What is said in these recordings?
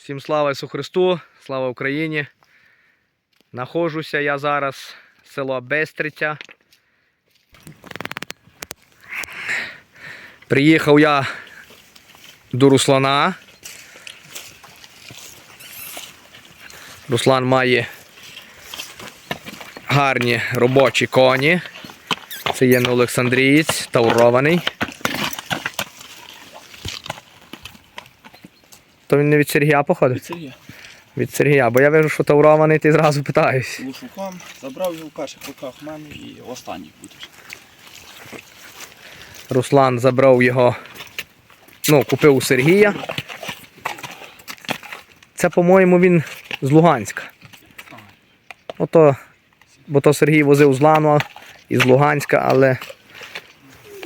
Всім слава Ісу Христу, слава Україні. Нахожуся я зараз село Бестриця. Приїхав я до Руслана. Руслан має гарні робочі коні. Це є Олександрієць, таврований. То він не від Сергія походить? Піцерія. Від Сергія, бо я вижу, що таврований, ти зразу питаюсь. Лушуком забрав його в перших руках в мене і останній будеш. Руслан забрав його, ну, купив у Сергія. Це, по-моєму, він з Луганська. Ото, бо то Сергій возив з Лану із Луганська, але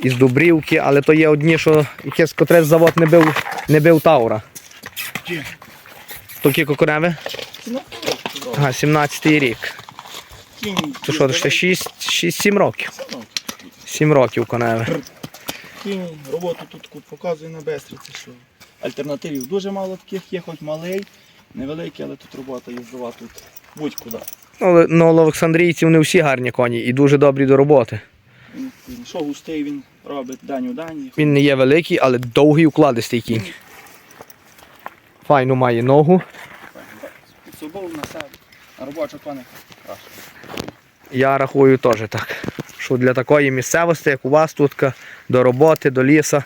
із Дубрівки, але то є одні, що якийсь котресь завод не бив, не бив Таура. То добре. Ага, 17-й рік. То що, ще 6-7 років. Все 7 років коневи. Кінь роботу тут показує на Бестриці, що альтернативів дуже мало таких є, хоч малий, невеликий, але тут робота їздова тут будь-куди. Ну, але- ну, але Олександрійців не всі гарні коні і дуже добрі до роботи. Він, що густий, він робить дань у дані. Він не є великий, але довгий укладистий кінь. Файну має ногу. Під собою на себе. На робочу коника. Я рахую теж так. Що для такої місцевості, як у вас тут, до роботи, до ліса.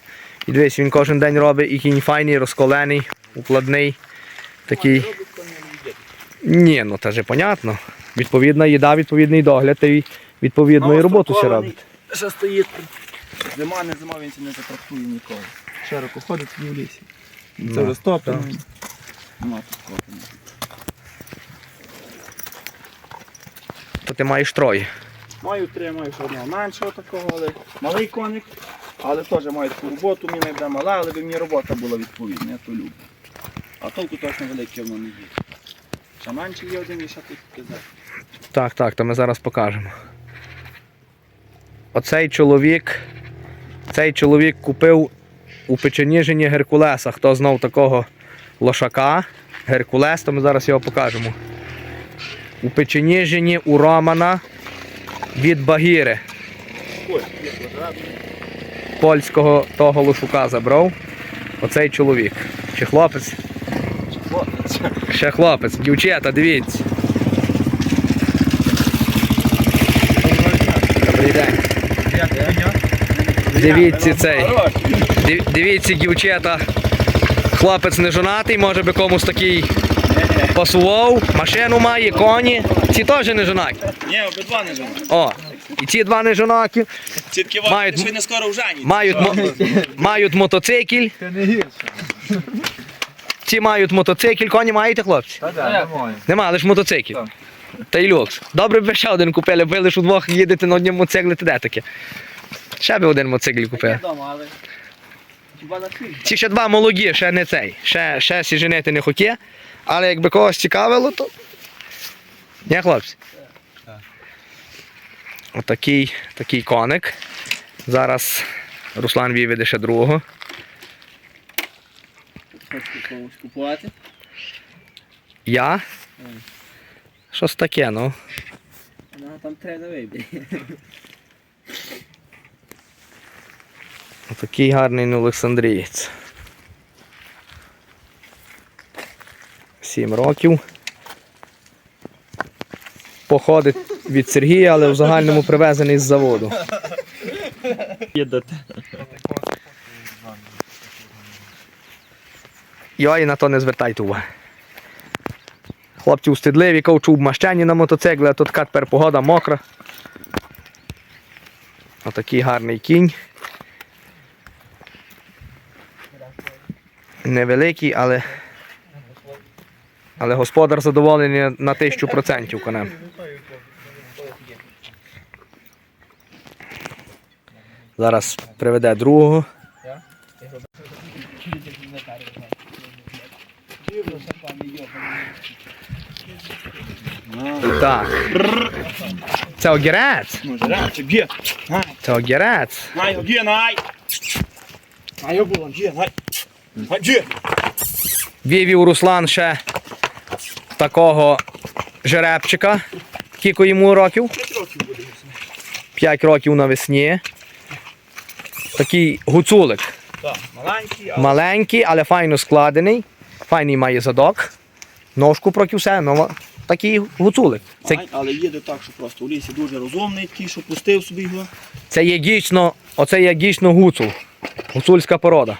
І дивись, він кожен день робить і кінь файний, розколений, укладний. Такий. Ні, ну та же понятно. Відповідна їда, відповідний догляд, і відповідну і роботу Новострокований, робить. Ще стоїть. Зима, не зима, він це не затрактує ніколи. Широко ходить в лісі. Це вже стоптано. так. Нема тут копання. То ти маєш троє. Маю три, маю ще одного меншого такого, але малий коник, але теж маю таку роботу, мені не буде мала, але би мені робота була відповідна, я то люблю. А толку точно великий воно не є. Ще менший є один і ще тут казати. Так, так, то ми зараз покажемо. Оцей чоловік, цей чоловік купив у Печеніжині Геркулеса. Хто знав такого лошака, Геркулес, то ми зараз його покажемо. У Печеніжині у Романа від Багіри. Польського того лошука забрав. Оцей чоловік. Чи? Хлопець. Ще хлопець, дівчата, дивіться. Добрий день. Дивіться цей. Дивіться, дівчата. Хлопець не жонатий, може би комусь такий пасував, машину має, коні. Ці теж не жонаті. Ні, обидва не жена. О, і ці два не жонаті. Тітки Мають- вам не скоро в Жані. Мають, мо- мають мотоцикль. Ці мають мотоцикль, коні маєте, хлопці? Нема, лише мотоцикл. Так. Та й люкс. Добре б ви ще один купили, ви лише удвох їдете на одному то де таке? Ще би один на фільм. Ці ще два молоді, ще не цей. Ще, ще сі женити не хотє. Але якби когось цікавило, то. Ні, хлопці? Отакий такий коник. Зараз Руслан виведе ще другого. Когось купувати? Я? Щось таке, ну. Ну, там треба вибір. Отакий гарний Олександрієць. Сім років. Походить від Сергія, але в загальному привезений з заводу. Йой, на то не звертайте уваги. Хлопці устидливі, ковчу обмащені на мотоциклі, а тут така тепер погода мокра. Отакий гарний кінь. Невеликий, але. Але господар задоволений на тисячу процентів конем. Зараз приведе другого. Так. Це огірець. Це огірець. най, б'є, най. Най, його най. Вівів Руслан ще такого жеребчика. Скільки йому років? 5 років буде. 5 років навесні. Такий гуцулик. Так, маленький, але Маленький, але файно складений. Файний має задок. Ножку проти все, ну такий гуцулик. Це, Ай, але їде так, що просто у лісі дуже розумний, такий, що пустив собі його. це є дійсно, оце є дійсно гуцул. Гуцульська порода.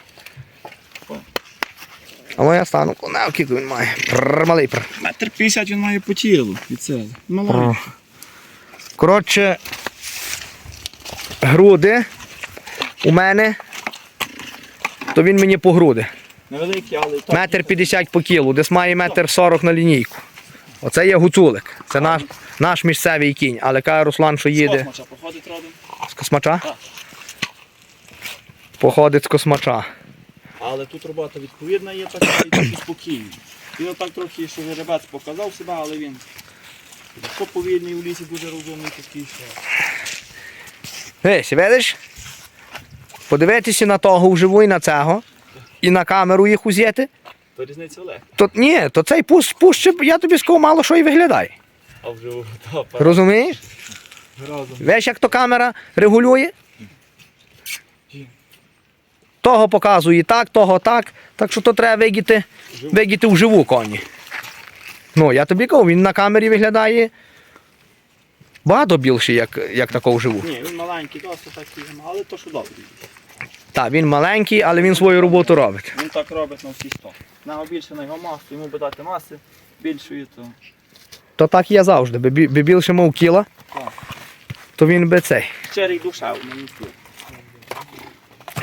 А ну я стану, не, скільки він має. Прррр, малий прррр. Метр 50 він має по тілу від себе. Маленький. Коротше, груди у мене, то він мені по груди. Невеликий, але так. Метр 50 по кілу, десь має метр 40 на лінійку. Оце є гуцулик. Це наш, наш місцевий кінь. Але каже Руслан, що З їде космоса походить родом. з космача. Так. Походить з космача. Але тут робота відповідна є така і трохи спокійна. Він отак трохи, що жеребець показав себе, але він що повільний у лісі дуже розумний такий, що. Ось, видиш? Подивитися на того вживу і на цього. І на камеру їх узяти. То різниця легка. То ні, то цей пуш, пуще, я тобі скажу, мало що і виглядає. А вже так, Розумієш? разом. Весь як то камера регулює. Того показує так, того так. Так що то треба видіти, Вживу. вживу коні. Ну, я тобі кажу, він на камері виглядає багато більше, як, як такого вживу. Ні, він маленький, досить такий, але то що добре. Так, він маленький, але він свою роботу робить. Він так робить на всі сто. На більше на його масу, йому би дати маси більшої, то То так є завжди. Би, більше мав кіла, Так. то він би цей. щирий душа у мені.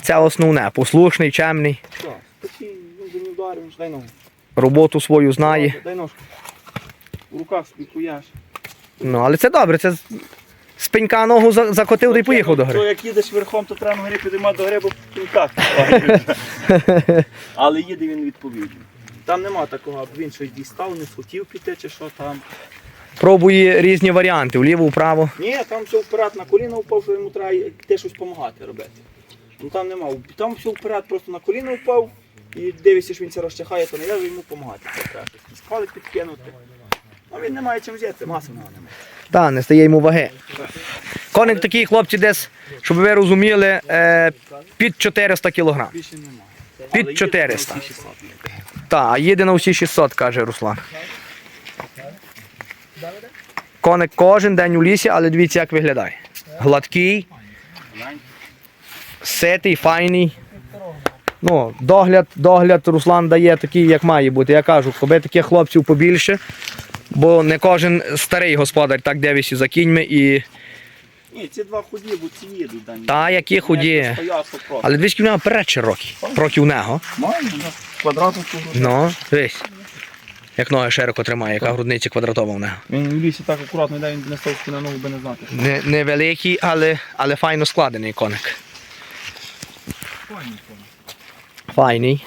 Це основне. Послушний, чемний, роботу свою знає. Дай ножку. У руках собі куяш. Ну, але це добре, це з- пенька ногу закотив та й поїхав до гри. То як їдеш верхом, то треба гри підіймати до гри, бо так. Але їде він відповідно. Там нема такого, аби він щось дістав, не схотів піти чи що там. Пробує різні варіанти, вліво, вправо. Ні, там все вперед на коліна впав, що йому треба йти щось допомагати робити. Ну там нема. Там все вперед просто на коліна впав і дивишся, що він це розчахає, то не я йому допомагати. Це треба щось спалить підкинути. А він не має чим взяти, маси в нього немає. Та, не стає йому ваги. Коник такий хлопці десь, щоб ви розуміли, е, під 400 кг. Більше немає. Під 400. на всі 600. Та, а їде на всі 600, каже Руслан. Коник кожен день у лісі, але дивіться, як виглядає. Гладкий. Ситий, файний. Ну, догляд, догляд Руслан дає такий, як має бути. Я кажу, коли таких хлопців побільше, бо не кожен старий господар так дивиться за кіньми і. Ні, ці два худі, бо ці їдуть дані. Та які худі. Але двічки в нього перед широкий. Проти нього. Має. Квадрату. Ну, дивись. Як ноги широко тримає, яка грудниця квадратова в нього. Він в лісі так акуратно йде, він не став на ногу, би не знати. Невеликий, але, але файно складений коник. Файний.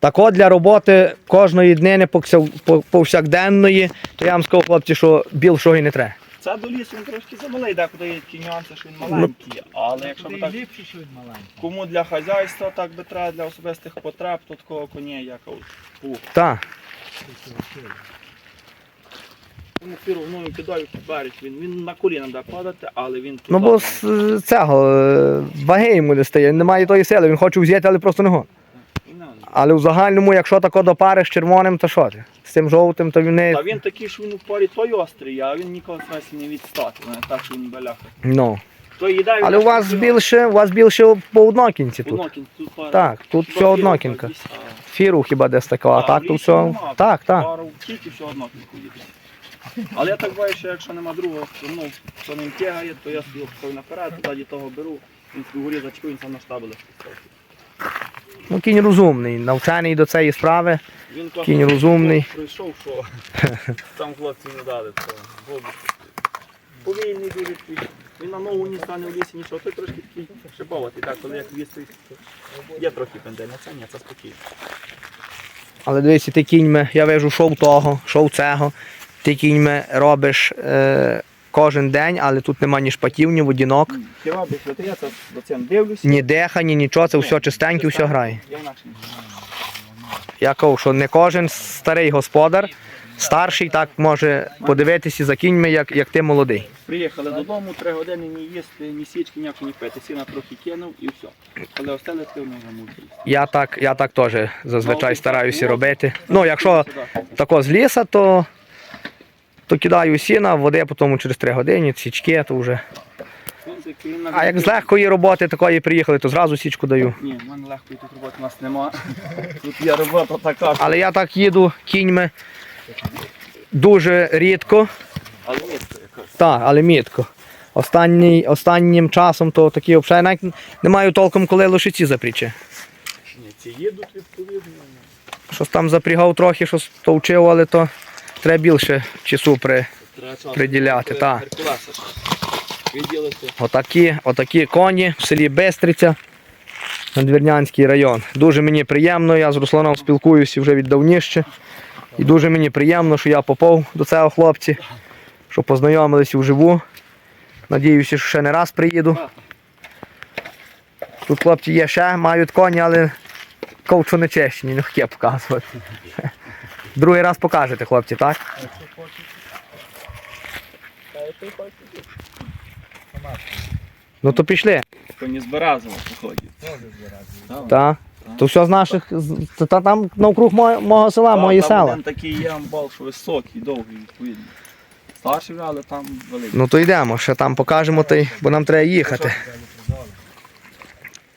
Так от для роботи кожної днини повсякденної, то я вам скажу, хлопці, що більшого і не треба. Це до лісу він трошки замалий, декуди є такі нюанси, що він маленький. Але якщо би так кому для хазяйства так би треба, для особистих потреб, то такого коня, як пух. Так. Тому фіру мною кидають берег, він, він на коліна буде падати, але він Ну бо з цього е, ваги йому не стає, немає тої сили, він хоче взяти, але просто не го. Але в загальному, якщо тако до пари з червоним, то що ти? З цим жовтим, то він не. Та він такий, що він у парі той острий, а він ніколи смесі не відстати, не так, що він беляха. Ну. То їдає, Але у вас більше, у вас більше по однокінці тут. Однокін, тут пара. Так, тут Хіба все фіру однокінка. якийсь, а- Фіру хіба десь така, а А, так в лісі все. нема. Так, так. Пару тільки все одно їде. Але я так бачу, що якщо нема другого, то ну, хто ним тягає, то я собі обстою наперед, тоді того беру, він собі горі зачку, він сам на штабеле. Ну кінь розумний, навчений до цієї справи. Він класно Кінь розумний. Прийшов, що там хлопці не дали, то Богу. Повільний дуже такий. Він на ногу не стане в лісі нічого, той трошки такий шибоватий, так, коли як віз, то є трохи пендель, а це ні, це спокійно. Але дивіться, ти кіньми, я вижу, шов того, шов цього. Ти кіньми робиш е, кожен день, але тут нема ні шпатів, ні водінок, Хіба би я це до цим дивлюся. ні дихання, нічого, це все чистеньке, все грає. Я інакше не знаю. Я кажу, що не кожен старий господар, старший так може подивитися за кіньми, як, як ти молодий. Приїхали додому, три години ні їсти, ні січки, ніяко ні пити. Сіна трохи кинув і все. Коли остали, ти вже мусив. Я так, я так теж зазвичай стараюся робити. Ну, якщо тако з ліса, то, то кидаю сіна, води потім через 3 години, січки, то вже. А як з легкої роботи такої приїхали, то зразу січку даю. Ні, в мене легкої тут роботи у нас нема. Тут є робота така. Але я так їду кіньми дуже рідко. Але місце якось. Так, але мітко. Останній, останнім часом то такі взагалі навіть не маю толком, коли лошиці запріче. Ні, ці їдуть відповідно. Щось там запрягав трохи, щось товчив, але то треба більше часу при. Приділяти. Виділити. Отакі, отакі коні в селі Бестриця, Надвірнянський район. Дуже мені приємно, я з Русланом спілкуюся вже віддавніше. І дуже мені приємно, що я попав до цього хлопці, що познайомилися вживу. Надіюся, що ще не раз приїду. Тут хлопці є ще, мають коні, але ковчу не чесні, не хотів показувати. Другий раз покажете, хлопці, так? Ну то пішли. Коні з Березова походять. Так. То все з наших. з- Та, та там навкруг мого, мого села, мої там села. Один такий є амбал, що високий, довгий, відповідно. Старший, але там великий. Ну то йдемо, ще там покажемо, та й- бо нам треба їхати.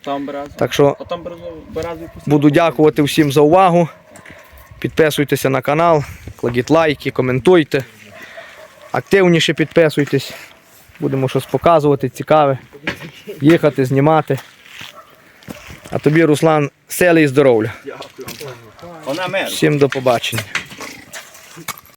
Там березовий. Так що А там березовий березовий буду дякувати всім за увагу. Підписуйтеся на канал, кладіть лайки, коментуйте. Активніше підписуйтесь. Будемо щось показувати, цікаве. Їхати, знімати. А тобі, Руслан, сили і здоров'я. Всім до побачення.